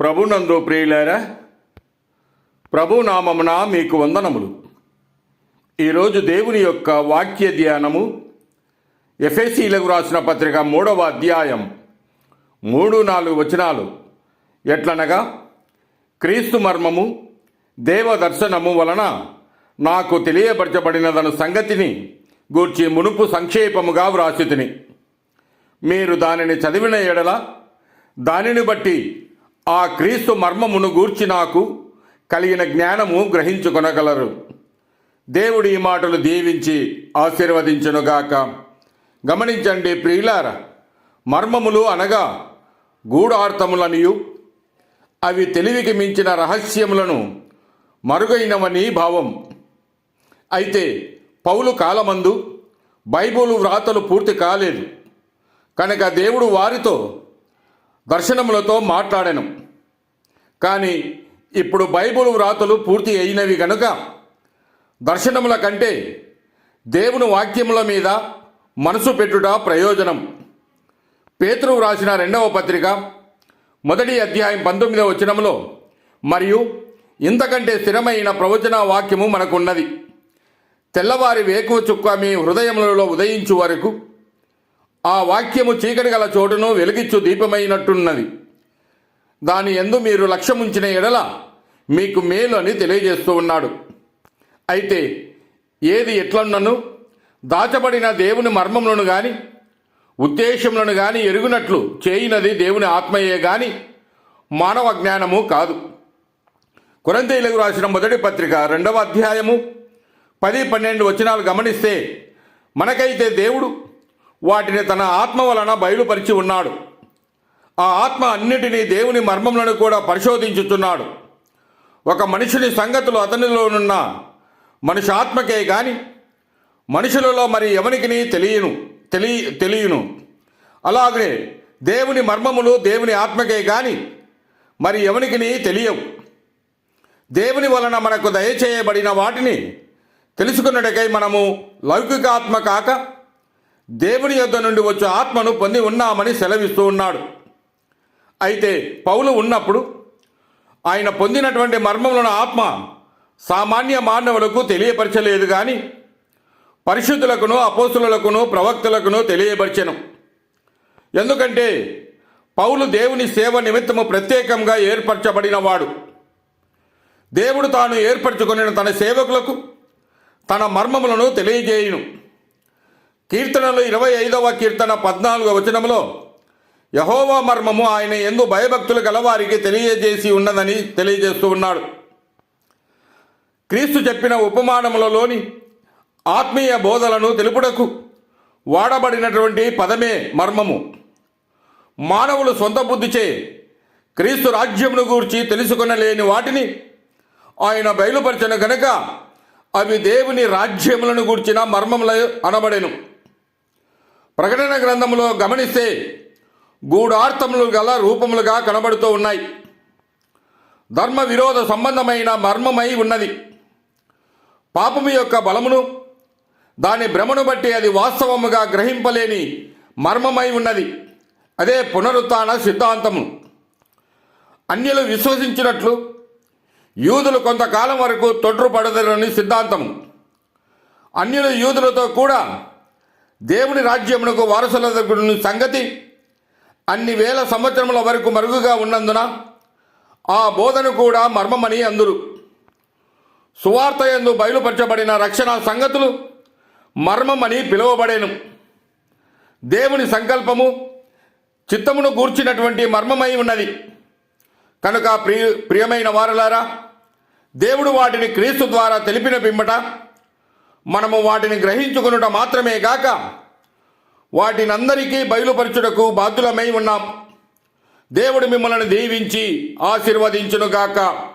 ప్రభునందు ప్రియులారా ప్రభు నామమున మీకు వందనములు. ఈరోజు దేవుని యొక్క వాక్య ధ్యానము ఎఫ్ఎసీలకు రాసిన పత్రిక మూడవ అధ్యాయం మూడు నాలుగు వచనాలు. ఎట్లనగా క్రీస్తు మర్మము దేవ దర్శనము వలన నాకు తెలియపరచబడినదన సంగతిని గూర్చి మునుపు సంక్షేపముగా వ్రాసితిని. మీరు దానిని చదివిన ఎడల దానిని బట్టి ఆ క్రీస్తు మర్మమును గూర్చి నాకు కలిగిన జ్ఞానము గ్రహించుకొనగలరు. దేవుడి ఈ మాటలు దీవించి ఆశీర్వదించునుగాక గమనించండి ప్రియులార మర్మములు అనగా గూఢార్థములనియు అవి తెలివికి మించిన రహస్యములను మరుగైనవని భావం. అయితే పౌలు కాలమందు బైబులు వ్రాతలు పూర్తి కాలేదు. కనుక దేవుడు వారితో దర్శనములతో మాట్లాడెను. కానీ ఇప్పుడు బైబుల్ వ్రాతలు పూర్తి అయినవి గనుక దర్శనముల కంటే దేవుని వాక్యముల మీద మనసు పెట్టుట ప్రయోజనం. పేతురు వ్రాసిన రెండవ పత్రిక మొదటి అధ్యాయం పంతొమ్మిదవ వచనములో మరియు ఇంతకంటే స్థిరమైన ప్రవచన వాక్యము మనకున్నది. తెల్లవారి వేకువ చుక్క మీ హృదయములలో ఉదయించు వరకు ఆ వాక్యము చీకటి గల చోటును వెలిగించు దీపమైనట్టున్నది. దాని ఎందు మీరు లక్ష్యముంచిన ఎడల మీకు మేలు అని తెలియజేస్తూ ఉన్నాడు. అయితే ఏది ఎట్లన్నను? దాచబడిన దేవుని మర్మములను గాని ఉద్దేశములను గాని ఎరుగునట్లు చేయినది దేవుని ఆత్మయే గాని మానవ జ్ఞానము కాదు. కొరంతీలకు రాసిన మొదటి పత్రిక రెండవ అధ్యాయము పది పన్నెండు వచనాలు గమనిస్తే మనకైతే దేవుడు వాటిని తన ఆత్మ వలన బయలుపరిచి ఉన్నాడు. ఆ ఆత్మ అన్నిటినీ దేవుని మర్మములను కూడా పరిశోధించుతున్నాడు ఒక మనిషిని సంగతులు అతనిలోనున్న మనిషి ఆత్మకే గాని మనుషులలో మరి ఎవనికి తెలియను తెలియ తెలియను. అలాగే దేవుని మర్మములు దేవుని ఆత్మకే గాని మరి ఎవనికి తెలియవు. దేవుని వలన మనకు దయచేయబడిన వాటిని తెలుసుకున్నటకై మనము లౌకిక ఆత్మ కాక దేవుని యొద్ద నుండి వచ్చే ఆత్మను పొంది ఉన్నామని సెలవిస్తూ ఉన్నాడు. అయితే పౌలు ఉన్నప్పుడు ఆయన పొందినటువంటి మర్మములను ఆత్మ సామాన్య మానవులకు తెలియపరచలేదు కానీ పరిశుద్ధులకును అపోసులకును ప్రవక్తలకును తెలియపరిచెను. ఎందుకంటే పౌలు దేవుని సేవ నిమిత్తము ప్రత్యేకంగా ఏర్పరచబడినవాడు. దేవుడు తాను ఏర్పరచుకుని తన సేవకులకు తన మర్మములను తెలియజేయును. కీర్తనలు ఇరవై ఐదవ కీర్తన పద్నాలుగవ వచనంలో యహోవా మర్మము ఆయన ఎందు భయభక్తులు గలవారికి తెలియజేసి ఉన్నదని తెలియజేస్తూ ఉన్నాడు. క్రీస్తు చెప్పిన ఉపమానములలోని ఆత్మీయ బోధలను తెలుపుటకు వాడబడినటువంటి పదమే మర్మము. మానవులు సొంత బుద్ధిచే క్రీస్తు రాజ్యమును గూర్చి తెలుసుకొనలేని వాటిని ఆయన బయలుపరచను కనుక అవి దేవుని రాజ్యములను గూర్చిన మర్మముల అనబడెను. ప్రకటన గ్రంథములో గమనిస్తే గూఢార్థములు గల రూపములుగా కనబడుతూ ఉన్నాయి. ధర్మ విరోధ సంబంధమైన మర్మమై ఉన్నది. పాపము యొక్క బలమును దాని భ్రమను బట్టి అది వాస్తవముగా గ్రహింపలేని మర్మమై ఉన్నది. అదే పునరుత్న సిద్ధాంతము. అన్యులు విశ్వసించినట్లు యూదులు కొంతకాలం వరకు తొట్రుపడదరని సిద్ధాంతము. అన్యులు యూదులతో కూడా దేవుని రాజ్యమునకు వారసుల సంగతి అన్ని వేల సంవత్సరముల వరకు మరుగుగా ఉన్నందున ఆ బోధను కూడా మర్మమని అందురు. సువార్త ఎందు బయలుపరచబడిన రక్షణ సంగతులు మర్మమని పిలువబడేను. దేవుని సంకల్పము చిత్తమును గూర్చినటువంటి మర్మమై ఉన్నది. కనుక ప్రియ ప్రియమైన వారలారా దేవుడు వాటిని క్రీస్తు ద్వారా తెలిపిన పిమ్మట మనము వాటిని గ్రహించుకునుట మాత్రమే గాక వాటినందరికీ బయలుపరచుటకు బాధ్యులమై ఉన్నాం. దేవుడు మిమ్మల్ని దీవించి ఆశీర్వదించునుగాక.